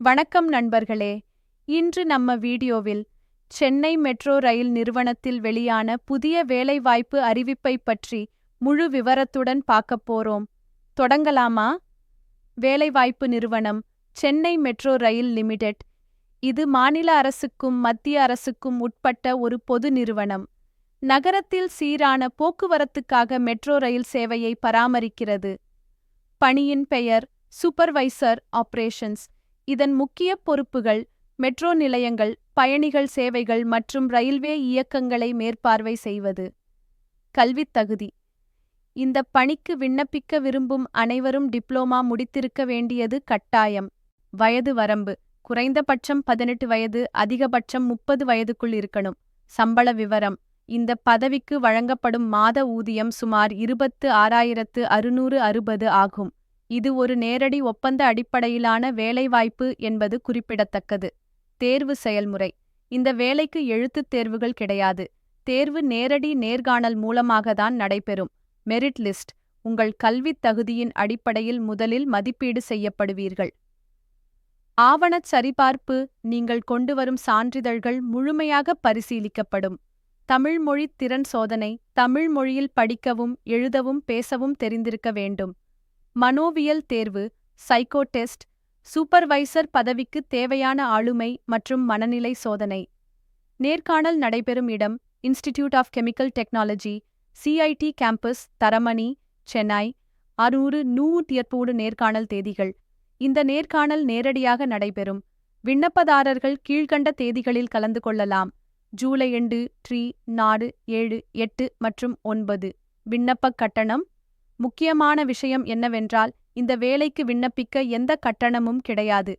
வணக்கம் நண்பர்களே. இன்று நம்ம வீடியோவில் சென்னை மெட்ரோ ரயில் நிறுவனத்தில் வெளியான புதிய வேலைவாய்ப்பு அறிவிப்பை பற்றி முழு விவரத்துடன் பார்க்கப் போறோம். தொடங்கலாமா? வேலைவாய்ப்பு நிறுவனம் சென்னை மெட்ரோ ரயில் லிமிடெட். இது மாநில அரசுக்கும் மத்திய அரசுக்கும் உட்பட்ட ஒரு பொது நிறுவனம். நகரத்தில் சீரான போக்குவரத்துக்காக மெட்ரோ ரயில் சேவையை பராமரிக்கிறது. பணியின் பெயர் சூப்பர்வைசர் ஆபரேஷன்ஸ். இதன் முக்கிய பொறுப்புகள் மெட்ரோ நிலையங்கள் பயணிகள் சேவைகள் மற்றும் ரயில்வே இயக்கங்களை மேற்பார்வை செய்வது. கல்வித் தகுதி. இந்த பணிக்கு விண்ணப்பிக்க விரும்பும் அனைவரும் டிப்ளோமா முடித்திருக்க வேண்டியது கட்டாயம். வயது வரம்பு. குறைந்தபட்சம் பதினெட்டு வயது அதிகபட்சம் முப்பது வயதுக்குள் இருக்கணும். சம்பள விவரம். இந்த பதவிக்கு வழங்கப்படும் மாத ஊதியம் சுமார் இருபத்து ஆறாயிரத்து அறுநூறு அறுபது ஆகும். இது ஒரு நேரடி ஒப்பந்த அடிப்படையிலான வேலைவாய்ப்பு என்பது குறிப்பிடத்தக்கது. தேர்வு செயல்முறை. இந்த வேலைக்கு எழுத்துத் தேர்வுகள் கிடையாது. தேர்வு நேரடி நேர்காணல் மூலமாகத்தான் நடைபெறும். Merit list. உங்கள் கல்வித் தகுதியின் அடிப்படையில் முதலில் மதிப்பீடு செய்யப்படுவீர்கள். ஆவணச் சரிபார்ப்பு. நீங்கள் கொண்டுவரும் சான்றிதழ்கள் முழுமையாக பரிசீலிக்கப்படும். தமிழ் மொழி திறன் சோதனை. தமிழ் மொழியில் படிக்கவும் எழுதவும் பேசவும் தெரிந்திருக்க வேண்டும். மனோவியல் தேர்வு சைக்கோ டெஸ்ட் சூப்பர்வைசர் பதவிக்கு தேவையான ஆளுமை மற்றும் மனநிலை சோதனை. நேர்காணல் நடைபெறும் இடம் institute of chemical technology CIT campus Taramani Chennai. அறுநூறு நூற்றியற்போடு நேர்காணல் தேதிகள். இந்த நேர்காணல் நேரடியாக நடைபெறும். விண்ணப்பதாரர்கள் கீழ்கண்ட தேதிகளில் கலந்து கொள்ளலாம். ஜூலை எண்டு ட்ரீ நாடு ஏழு எட்டு மற்றும் ஒன்பது. விண்ணப்பக் கட்டணம் முக்கியமான விஷயம் என்னவென்றால் இந்த வேலைக்கு விண்ணப்பிக்க எந்த கட்டணமும் கிடையாது.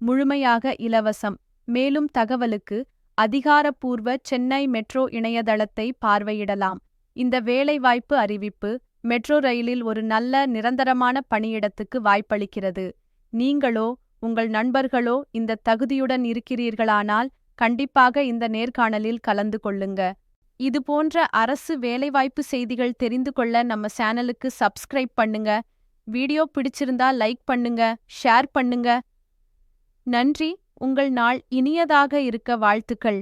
முழுமையாக இலவசம். மேலும் தகவலுக்கு அதிகாரப்பூர்வ சென்னை மெட்ரோ இணையதளத்தை பார்வையிடலாம். இந்த வேலைவாய்ப்பு அறிவிப்பு மெட்ரோ ரயிலில் ஒரு நல்ல நிரந்தரமான பணியிடத்துக்கு வாய்ப்பளிக்கிறது. நீங்களோ உங்கள் நண்பர்களோ இந்த தகுதியுடன் இருக்கிறீர்களானால் கண்டிப்பாக இந்த நேர்காணலில் கலந்து கொள்ளுங்க. இது போன்ற அரசு வேலைவாய்ப்பு செய்திகள் தெரிந்து கொள்ள நம்ம சேனலுக்கு சப்ஸ்கிரைப் பண்ணுங்க. வீடியோ பிடிச்சிருந்தா லைக் பண்ணுங்க ஷேர் பண்ணுங்க. நன்றி. உங்கள் நாள் இனியதாக இருக்க வாழ்த்துக்கள்.